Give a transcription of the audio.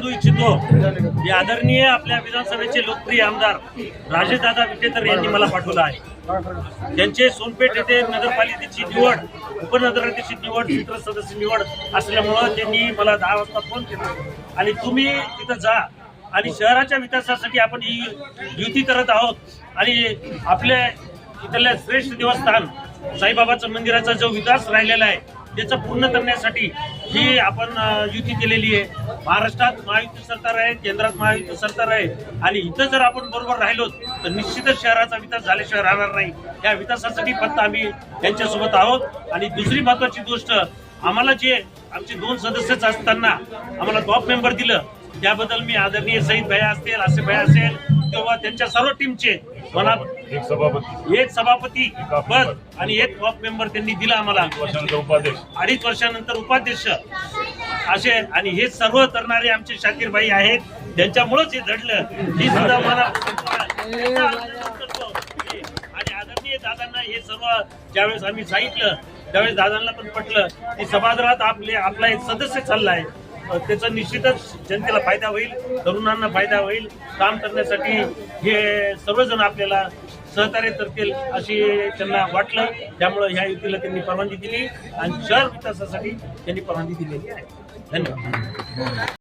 इच्छितो की आदरणीय आपल्या विधानसभेचे लोकप्रिय आमदार राजेशदादा विटेकर यांनी मला पाठवलं आहे. त्यांचे सोनपेठ येथे नगरपालिकेची निवड उपनगराध्यक्षी निवड मित्र सदस्य निवड असल्यामुळं त्यांनी मला दहा वाजता फोन केला. आणि तुम्ही तिथं जा आणि शहराच्या विकासासाठी आपण ही युती करत आहोत. आणि आपल्या इथल्या श्रेष्ठ देवस्थान साईबाबाचं मंदिराचा जो विकास राहिलेला आहे त्याचं पूर्ण करण्यासाठी ही आपण युती केलेली आहे. महाराष्ट्रात महायुती सरकार आहे केंद्रात महायुती सरकार आहे. आणि इथं जर आपण बरोबर राहिलो तर निश्चितच शहराचा विकास झाल्याशिवाय राहणार नाही. या विकासासाठी फक्त आम्ही त्यांच्यासोबत आहोत. आणि दुसरी महत्वाची गोष्ट आम्हाला जे आमचे दोन सदस्यच असताना आम्हाला टॉप मेंबर दिलं त्याबद्दल मी आदरणीय सईद भया असतील असे भया असेल किंवा त्यांच्या सर्व टीमचे मला एक सभापती. एक सभापती पद आणि एक टॉप मेंबर त्यांनी दिला आम्हाला. वर्षानंतर उपाध्यक्ष. अडीच वर्षानंतर उपाध्यक्ष. असे आणि हे सर्व करणारे आमचे शाकीरबाई आहेत. त्यांच्यामुळेच हे घडलं. ही सुद्धा मला आणि आदरणीय दादांना हे सर्व ज्यावेळेस आम्ही सांगितलं त्यावेळेस दादांना पण पटलं की सभागृहात आपले आपला एक सदस्य चाललाय. अ, त्याचा निश्चितच जनतेला फायदा होईल तरुणांना फायदा होईल. काम करण्यासाठी हे सर्वजण आपल्याला सहकार्य करतील अशी त्यांना वाटलं. त्यामुळे ह्या युतीला त्यांनी परवानगी दिली आणि शहर विकासासाठी त्यांनी परवानगी दिलेली आहे. धन्यवाद.